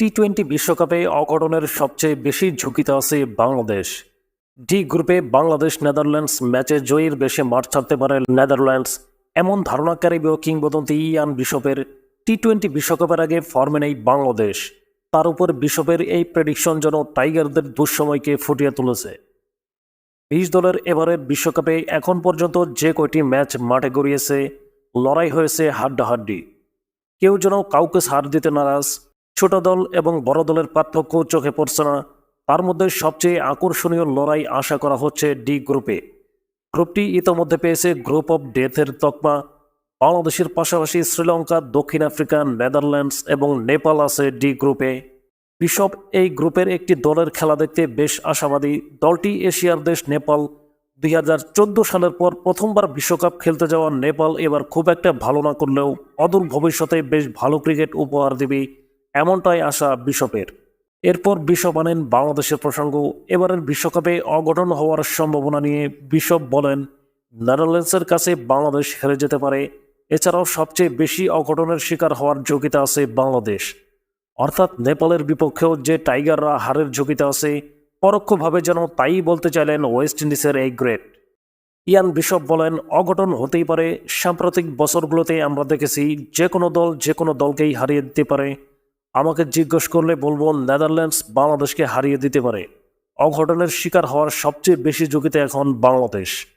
T twenty বিশ্বকাপে অঘটনের সবচেয়ে বেশি ঝুঁকিতে আছে বাংলাদেশ। ডি গ্রুপে বাংলাদেশ নেদারল্যান্ডস ম্যাচে জয়ীর বেশে মাঠ ছাড়তে পারে নেদারল্যান্ডস এমন ধারণাকারী কিংবদন্তি ইয়ান বিশপের টি টোয়েন্টি বিশ্বকাপের আগে ফর্মে নেই বাংলাদেশ। তার উপর বিশপের এই প্রেডিকশন যেন টাইগারদের দুঃসময়কে ফুটিয়ে তুলেছে। বিশ দলের এবারের বিশ্বকাপে এখন পর্যন্ত যে কয়টি ম্যাচ মাঠে গড়িয়েছে, লড়াই হয়েছে হাড্ডাহাড্ডি। কেউ যেন কাউকে ছাড় দিতে নারাজ ছোট দল এবং বড় দলের পার্থক্য চোখে পড়ছে না। তার মধ্যে সবচেয়ে আকর্ষণীয় লড়াই আশা করা হচ্ছে ডি গ্রুপে গ্রুপটি ইতোমধ্যে পেয়েছে গ্রুপ অফ ডেথের তকমা। বাংলাদেশের পাশাপাশি শ্রীলঙ্কা, দক্ষিণ আফ্রিকা, নেদারল্যান্ডস এবং নেপাল আছে ডি গ্রুপে বিশপ এই গ্রুপের একটি দলের খেলা দেখতে বেশ আশাবাদী। দলটি এশিয়ার দেশ নেপাল। দুই হাজার চোদ্দ সালের পর প্রথমবার বিশ্বকাপ খেলতে যাওয়া নেপাল এবার খুব একটা ভালো না করলেও অদূর ভবিষ্যতে বেশ ভালো ক্রিকেট উপহার দেবে। এমনটাই আশা বিশপের। এরপর বিশপ আনেন বাংলাদেশের প্রসঙ্গ। এবারের বিশ্বকাপে অঘটন হওয়ার সম্ভাবনা নিয়ে বিশপ বলেন, নেদারল্যান্ডসের কাছে বাংলাদেশ হেরে যেতে পারে। এছাড়াও সবচেয়ে বেশি অঘটনের শিকার হওয়ার ঝুঁকিতে আছে বাংলাদেশ। অর্থাৎ নেপালের বিপক্ষেও যে টাইগাররা হারের ঝুঁকিতে আছে, পরোক্ষভাবে যেন তাই বলতে চাইলেন ওয়েস্ট ইন্ডিজের এই গ্রেট। ইয়ান বিশপ বলেন, অঘটন হতেই পারে। সাম্প্রতিক বছরগুলোতে আমরা দেখেছি যে কোনো দল যে কোনো দলকেই হারিয়ে দিতে পারে। আমাকে জিজ্ঞেস করলে বলব, নেদারল্যান্ডস বাংলাদেশকে হারিয়ে দিতে পারে। অঘটনের শিকার হওয়ার সবচেয়ে বেশি ঝুঁকিতে এখন বাংলাদেশ।